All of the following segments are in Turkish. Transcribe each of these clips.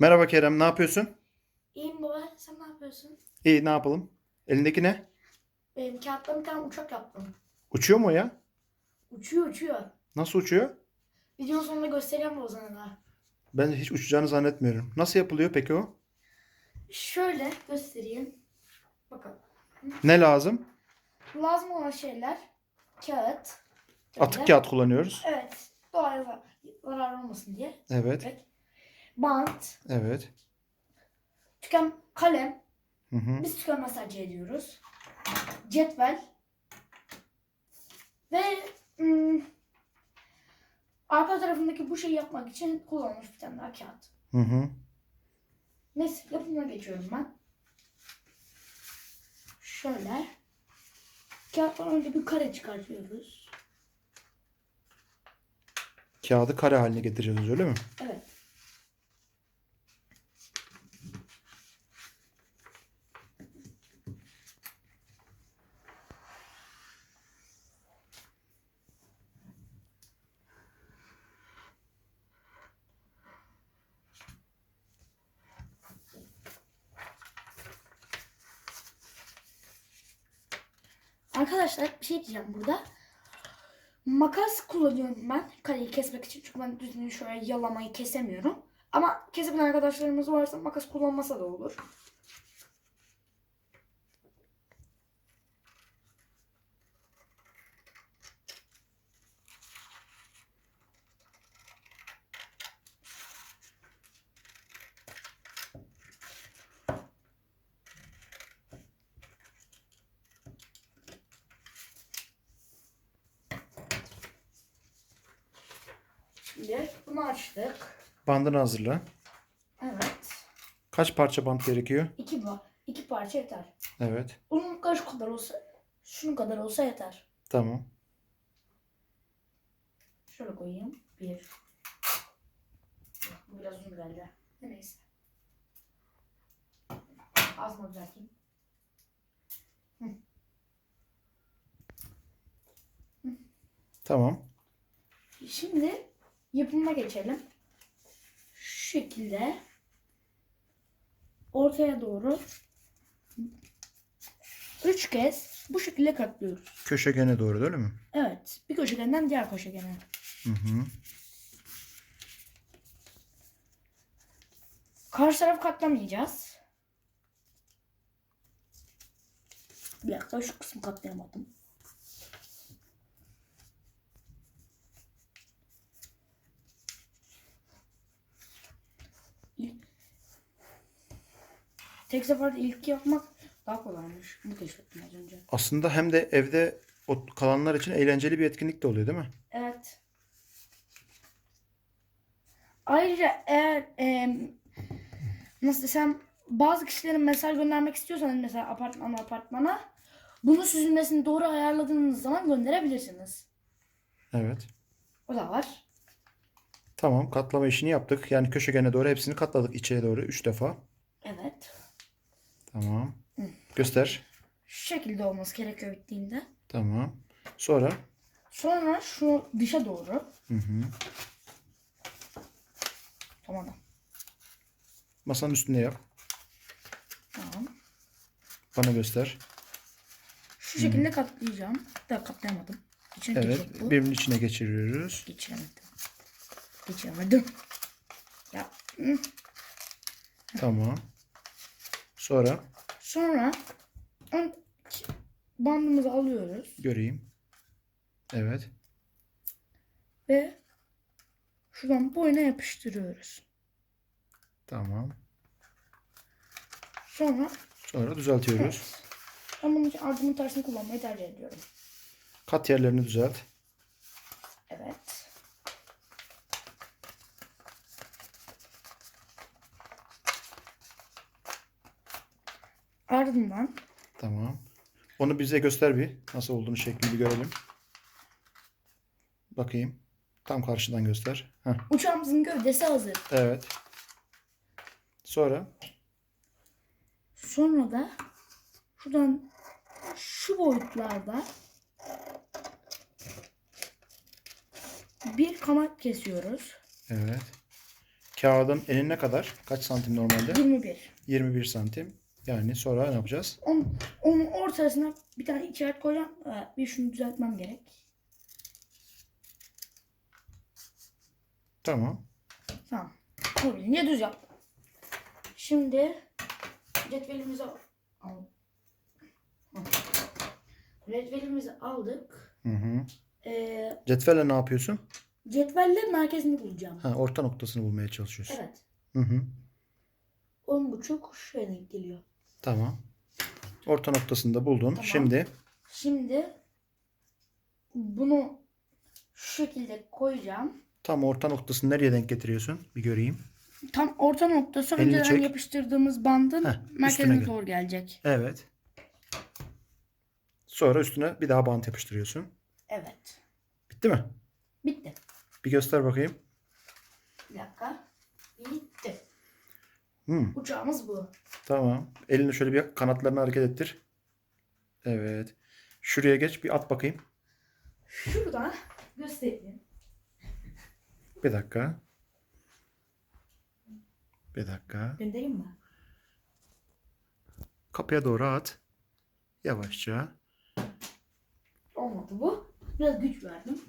Merhaba Kerem, ne yapıyorsun? İyiyim baba. Sen ne yapıyorsun? İyi, ne yapalım? Elindeki ne? Benim kağıttan bir tane uçak yaptım. Uçuyor mu o ya? Uçuyor uçuyor. Nasıl uçuyor? Videonun sonunda göstereceğim o sana da. Ben hiç uçacağını zannetmiyorum. Nasıl yapılıyor peki o? Şöyle göstereyim. Bakalım. Ne lazım? Lazım olan şeyler kağıt. Atık böyle. kağıt kullanıyoruz. Evet. Doğaya za- zarar olmasın diye. Evet, Evet. Bant. evet. Tüken kalem. Hı hı. Biz tükenmez tercih ediyoruz. Cetvel. Ve ım, arka tarafındaki bu şeyi yapmak için kullanılmış bir tane daha kağıt. Hı hı. Neyse yapımına geçiyorum ben. Şöyle. Kağıttan önce bir kare çıkartıyoruz. Kağıdı kare haline getireceğiz öyle mi? Evet. Arkadaşlar bir şey diyeceğim burada. Makas kullanıyorum ben kareyi kesmek için. Çünkü ben düzgün şöyle yalamayı kesemiyorum. Ama kesebilen arkadaşlarımız varsa makas kullanmasa da olur. Şimdi bunu açtık. Bandını hazırla. Evet. Kaç parça bant gerekiyor? İki, ba- iki parça yeter. Evet, Bunun kaç kadar olsa, şunun kadar olsa yeter. tamam. Şöyle koyayım. Bir. Bu biraz uzun geldi. Neyse. Az mı düzelteyim? Tamam. Şimdi yapımına geçelim. Şu şekilde ortaya doğru üç kez bu şekilde katlıyoruz. Köşegene doğru değil mi? Evet. Bir köşegenden diğer köşegene. Hı hı. Karşı tarafı katlamayacağız. Bir dakika şu kısmı katlayamadım. İlk- Tek seferde ilk yapmak daha kolaymış. Bunu keşfettim az önce. Aslında hem de evde o kalanlar için eğlenceli bir etkinlik de oluyor değil mi? Evet. Ayrıca eğer em, nasıl desem bazı kişilerin mesaj göndermek istiyorsanız mesela apartmana apartmana bunu süzülmesini doğru ayarladığınız zaman gönderebilirsiniz. Evet. O da var. Tamam, katlama işini yaptık. Yani köşegene doğru hepsini katladık içeri doğru 3 defa. Evet. Tamam. Göster. Şu şekilde olması gerekiyor bittiğinde. Tamam. Sonra Sonra şu dışa doğru. hı hı. Tamam. Masanın üstünde yap. Tamam. Bana göster. Şu şekilde katlayacağım. Da katlayamadım. İçine Evet. Birbirinin içine geçiriyoruz. Geçiremedim. Geçiremedim. Ya. hı. Tamam. Sonra Sonra ön- bandımızı alıyoruz göreyim. Evet. ve şuradan boyuna yapıştırıyoruz. Tamam. Sonra Sonra düzeltiyoruz. evet, ben bunun için ardımın tersini kullanmayı tercih ediyorum. Kat yerlerini düzelt. Evet. Ardından Tamam. Onu bize göster bir. Nasıl olduğunu şeklini bir görelim. Bakayım. Tam karşıdan göster. Heh. uçağımızın gövdesi hazır. Evet. Sonra Sonra da şuradan şu boyutlarda bir kanat kesiyoruz. evet. Kağıdın enine kadar kaç santim normalde? 21. 21 santim. Yani sonra ne yapacağız? Onun, onun ortasına bir tane işaret koyacağım. Ee, Bir şunu düzeltmem gerek. Tamam. Tamam. Olabildiğince düz yaptım. Şimdi cetvelimizi al. Cetvelimizi aldık. Hı hı. Ee, Cetvelle ne yapıyorsun? cetvelle merkezini bulacağım. Ha, orta noktasını bulmaya çalışıyorsun. Evet. Hı hı. 10.5 şuraya denk geliyor. Tamam. Orta noktasını da buldun. Tamam. Şimdi Şimdi bunu şu şekilde koyacağım. tam orta noktasını nereye denk getiriyorsun? Bir göreyim. Tam orta noktası Elini önceden çek. yapıştırdığımız bandın Heh, üstüne merkezine gel. doğru gelecek. Evet. Sonra üstüne bir daha bant yapıştırıyorsun. Evet. Bitti mi? Bitti. Bir göster bakayım. Bir dakika. Bitti. Hmm, Uçağımız bu. Tamam. Elini şöyle bir kanatlarını hareket ettir. Evet. Şuraya geç bir at bakayım. Şuradan göstereyim. Bir dakika. Bir dakika. Göndereyim mi? Kapıya doğru at. Yavaşça. Olmadı bu. Biraz güç verdim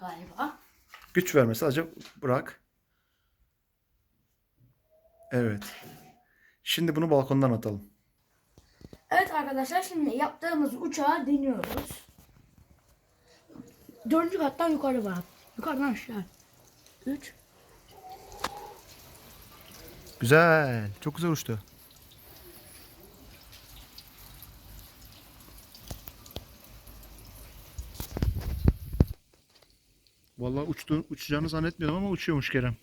galiba. Güç verme sadece bırak. Evet. Şimdi bunu balkondan atalım. Evet arkadaşlar şimdi yaptığımız uçağı deniyoruz. Dördüncü kattan yukarı var. Yukarıdan aşağı. Üç. Güzel. Çok güzel uçtu. Vallahi uçtu, uçacağını zannetmiyordum ama uçuyormuş Kerem.